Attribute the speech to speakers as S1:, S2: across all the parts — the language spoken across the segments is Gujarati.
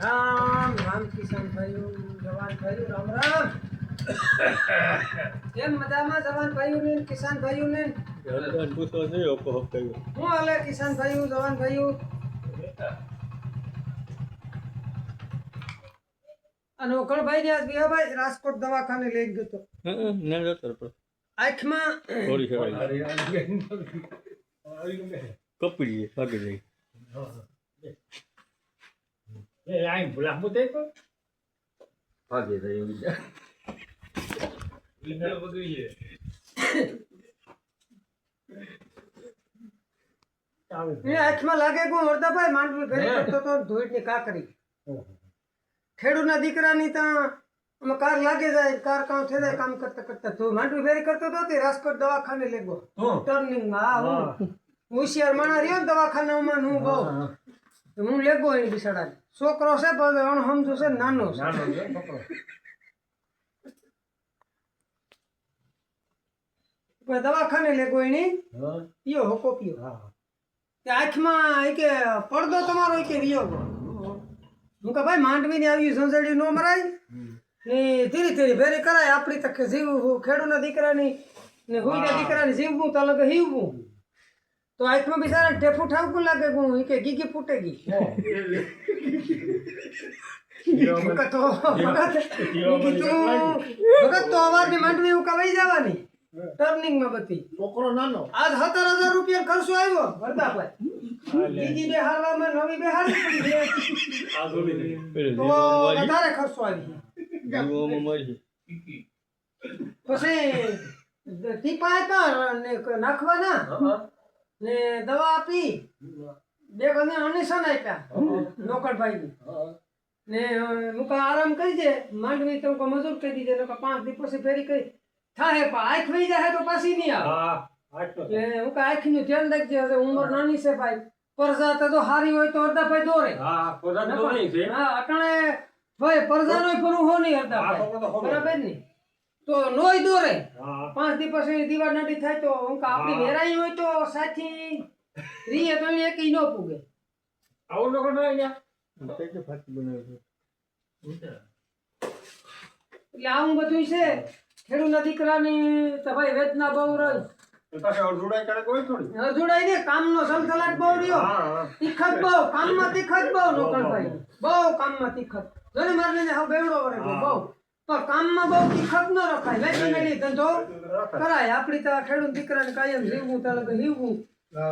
S1: રામ રામ કિશન ભાઈઓ જવાન ભાઈઓ રામ રામ. કેમ મજામાં જવાન ભાઈઓ ને કિસાન ભાઈઓ ને હું હાલે કિસાન ભાઈઓ જવાન ભાઈઓ? અને ઓકળભાઈ ને આજ વિહાભાઈ રાજકોટ દવાખાને લઈ ગયો તો.
S2: હા ના જતો પણ
S1: આંખમાં
S2: થોડી સવારી કપડી ભાગી જઈ
S1: એને આંખમાં લાગે કોણ વરદાભાઈ માંડવી ફેરી કરતો તો ધોઈટની કાકરી ખેડૂતના દીકરાની ત્યાં અમે કાર લાગે જાય કાર કામ થઈ જાય કામ કરતા કરતા તો માંડવી ફેરી કરતો તો તે રાજકોટ દવાખાને લેગો. ટર્નિંગ ટર્નિંગમાં હા હું હોશિયાર માણા રહ્યો ને દવાખાનામાં ને હું બહુ. હું લેગો એની બિસાડા છોકરો છે પણ અણ સમજો છે નાનો નાનો છે કોઈ દવાખાને લેગો એની પીયો હોકો પીયો. કે આંખમાં એ કે પડદો તમારો કે વિયો હું કે ભાઈ માંડવી ની આવી સંસળી નો મરાય. ને ધીરે ધીરે ફેરી કરાય. આપણી તકે જીવવું ખેડૂના દીકરાની ને હુઈના દીકરાની જીવવું તો અલગ હીવવું. તો આંખમાં બિચારા ટેફું ઠાવકું લાગે હું ઈ કે ગીગી ફૂટે ગઈ ભગત. તો. મેં ભગત તો માંડવી હું કવાઈ જવાની. ટર્નિંગમાં બધી.
S3: છોકરો નાનો.
S1: આજ સત્તર હજાર રૂપિયા ખર્ચો આવ્યો વરદાભાઈ બીજી બે હારવામાં નવી બે હાલ પડી તો વધારે ખર્ચો આવી પછી ટીપા આપ્યા નાખવાના. ને દવા આપી. બે કોને અનિશન આપ્યા. નોકરભાઈ ને મુકા આરામ કરી દે. માંડવી તો મજૂર કરી દીધે. નકર પાંચ દી પછી ફેરી કરી. થાય પણ આંખ વહી જાય તો પાછી નહીં આવે. એટલે હું કાંઈ આંખનું ધ્યાન રાખજે. હવે ઉંમર નાની છે ભાઈ. પરજા તો હારી હોય તો અડધા ભાઈ દોરે. હા અટાણે ભાઈ પરજાનો ફરવું હો નહીં અડધા બરાબર ને? તો નોય દોરે. પાંચ દિવસ પછી દીવા નડી થાય તો હું આપણી વેરાઈ હોય તો સાથી રીએ તો એક ઈ ન પૂગે.
S2: કે ફાટી બનાવે
S1: એટલે આવું બધું છે. ખેડૂતના દીકરાની તો ભાઈ વેદના બહુ રહી. અજુડાઈ ને કામનો સંકલાટ બહુ રહ્યો. તીખત બહુ કામમાં તીખત બહુ નોકરભાઈ બહુ. કામમાં તીખત. જોને મારને હવે બેવડો વરે બહુ. પણ કામમાં બહુ તીખત ન રખાય. વેચી મેળી ધંધો કરાય. આપણી તો ખેડૂત દીકરાને કાયમ જીવવું તો અલગ જીવવું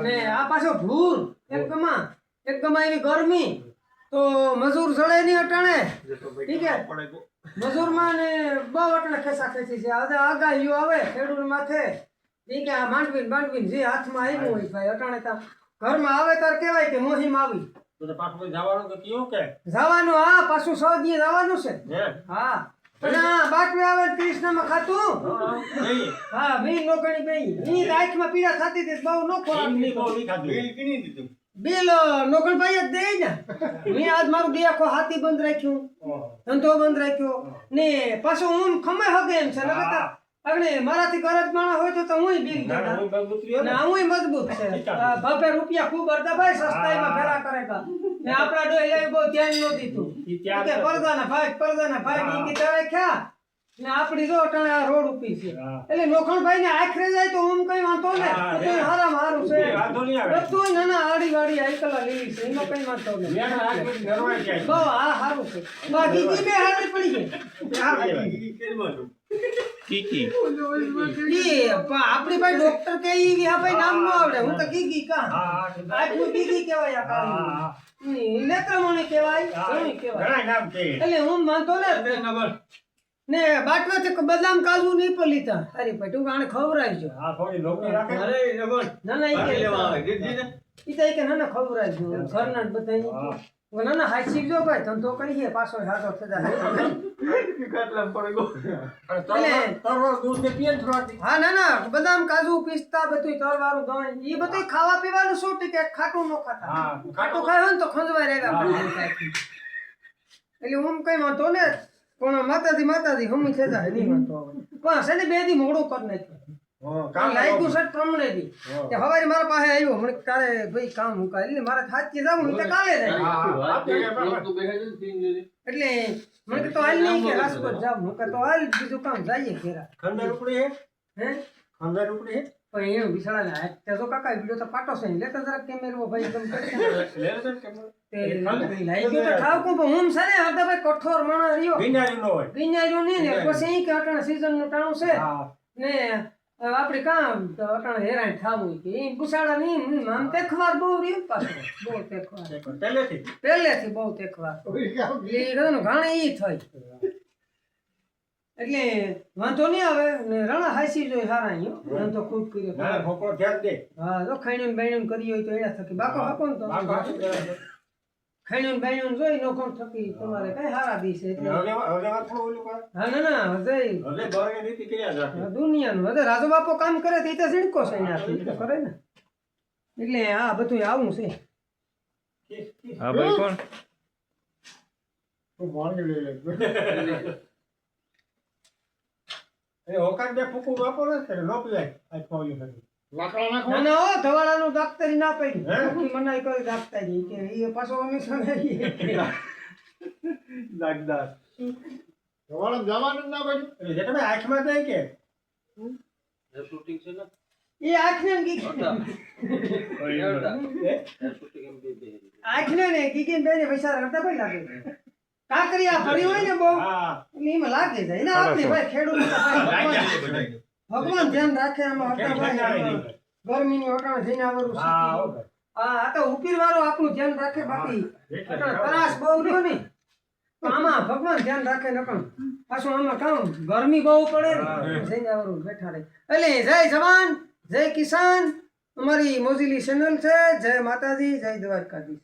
S1: ને આ પાછો ભૂર. એક ગમા એક ગમા ગરમી. તો મજૂર જડે નહીં અટાણે. ઠીક હે મજૂરમાં ને બહુ અટણે ખેસા ખેંચી છે. આજે આગાહીઓ આવે ખેડૂત માથે. ઠીક કે આ માંડવીને માંડવીને જે હાથમાં આવ્યું હોય ભાઈ અટાણે તા ઘરમાં આવે તાર કહેવાય કે મોહીમ આવી જવાનું હા પાછું સો દી જવાનું છે. હા. આ બાટવે આવે ને કૃષ્ણમાં ખાતું. હા મી નોકરી બેઈ ઈ આંખમાં પીડા થતી હતી બહુ નો ખોરાક બિલ નોકરભાઈ જ દે ને. મેં આજ મારું બે આખો હાથી બંધ રાખ્યું. ધંધો બંધ રાખ્યો. ને પાછું હું ખમે હગે એમ છે અગણે મારાથી ગરજ માણા હોય તો તો હું દેતા ને હું મજબૂત છે. આ બાપે રૂપિયા ખૂબ અડધા ભાઈ સસ્તાઈમાં ફેરા કરેગા ને આપણા ડોહી એ બહુ ધ્યાન ન દીધું. કે પરદાના ભાઈ પરદાના ભાઈ ની કે તારે ખ્યા ને આપણી જો અટાણે આ રોડ ઉપી છે. એટલે નોખણભાઈ ને આખરે જાય તો હું કઈ વાંધો ને? તો હારા મારું છે ના નાના આડી વાડી આઈકલા લીલી છે. એમાં કઈ વાંધો નહીં. બહુ આ હારું છે. બાકી બે હારી પડી ગઈ.
S2: કીકી
S1: ઈ પણ આપણી ભાઈ ડોક્ટર કે ઈ હા ભાઈ નામ ન આવડે. હું તો ગીગી કા? આટલું ગીગી કહેવાય આ કાળી નેત્રમણી કહેવાય ઘણી કહેવાય. એટલે હું માનતો ને ને બાટવાથી બદામ કાજુ નહીં પણ લીધા અરે ભાઈ તું આને ખવડાવજો. ના ના ઈ કે ઈ તો કે ના ના ખવડાવજો ઘરના બધા. હું. ના ના હાઈ શીખજો ભાઈ ધંધો કરીએ પાછો હાથો થતા હા ના ના બદામ કાજુ પિસ્તા બધું તરવાળું દહીં એ બધું ખાવા પીવાનું શું ટીકે? ખાટું ન ખાતા. ખાટું ખાય ને તો ખંજવાય રહેગા એટલે હું કઈ વાંધો ને પણ માતાજી માતાજી હમી થતા નહીં વાંધો આવે. પણ છે ને બે દી મોડું કરી નાખ્યું. કામ લાગ્યું છે પ્રમાણેથી તે હવારે મારા પાસે આવ્યો મને તારે ભાઈ કામ મુકાય એટલે મારે થાચી જાવ તો કાલે એટલે મને કે તો હાલ નહીં કે રાજકોટ જાવ હું તો હાલ બીજું કામ જઈએ ઘેરા.
S3: ખંડર ઉપડી હે?
S1: હે?
S3: ખંડર ઉપડી
S1: પણ એનું બિચારાને હાથ તે તો કાકા વિડિયો તો પાટો છે લેતા જરાક કેમેરો ભાઈ તમે.
S3: લે તો
S1: તે લાઈ ગયું તો ઠાવ કો હું ને હરદા ભાઈ કઠોર માણસ રહ્યો.
S3: બિનારી નો હોય
S1: નહીં ને પછી કે અટાણે season નું ટાણું છે
S3: હા.
S1: ને આપણે કામ તો અટાણે હેરાન થવું કે એ બુસાડા નહીં આમ તેખવાર બહુ રહ્યું પાછું. બહુ તેખવાર
S3: પહેલેથી?
S1: પહેલેથી બહુ તેખવાર એટલે એ કદાચ ઘણા એ થઈ એટલે વાંધો નહીં આવે ને રણા હાસી જોઈ સારા અહીંયા. વાંધો ખૂબ કર્યો. હા તો ખાઈનું કરી હોય તો એના થકી. બાકો હાકો ને તો.
S3: હાકી
S1: બેણ્યું જોઈ નો કોણ થકી તમારે કઈ હારા દી છે એટલે
S3: હવે હવે વાત ઓલું કર.
S1: હા ના ના
S3: હવે નીતિ કર્યા રાખે.
S1: દુનિયાનું હવે રાજો બાપો કામ કરે તે ઈ તો ઝીણકો છે ઈ કરે ને એટલે આ બધું આવું છે
S3: કિસ.
S2: ભાઈ કોણ
S3: તું મોંઘી લે. એ હોકાર બે ફૂકું વાપરો છે લોપી જાય આ ખોલ્યું હતું.
S1: ના ના હો ધવાડાનું દાક્તરી ના પડી.
S3: હે?
S1: મનાઈ કરી દાક્તરી કે ઈ પાછો અમે સંગાઈએ.
S3: દાગદાર.
S4: જવાનું ના પડ્યું.
S3: એટલે તમે આંખમાં જાય કે?
S1: ઈ આંખને ને ગીગી-
S3: હે?
S1: આંખને ને ગીગીને બેને પૈસા કરતા ભાઈ લાગે. કાંકરિયા ફરી હોય ને બહુ
S3: હા.
S1: એમાં લાગે જાય ને આપણે ભાઈ ખેડૂત તો ભાઈ ભગવાન ધ્યાન રાખે આમાં? ગરમીની વટાણે જઈને આવવાનું
S3: હા
S1: આ તો ઉપીર વાળો આપણું ધ્યાન રાખે બાકી. તરાસ બહુ રહ્યો ને આમાં ભગવાન ધ્યાન રાખે નકર પાછું આમાં કામ ગરમી બહુ પડે ને. જઈને આવરું બેઠા રહે. એટલે જય જવાન જય કિસાન. અમારી મોજીલી ચેનલ છે. જય માતાજી જય દ્વારકાધીશ.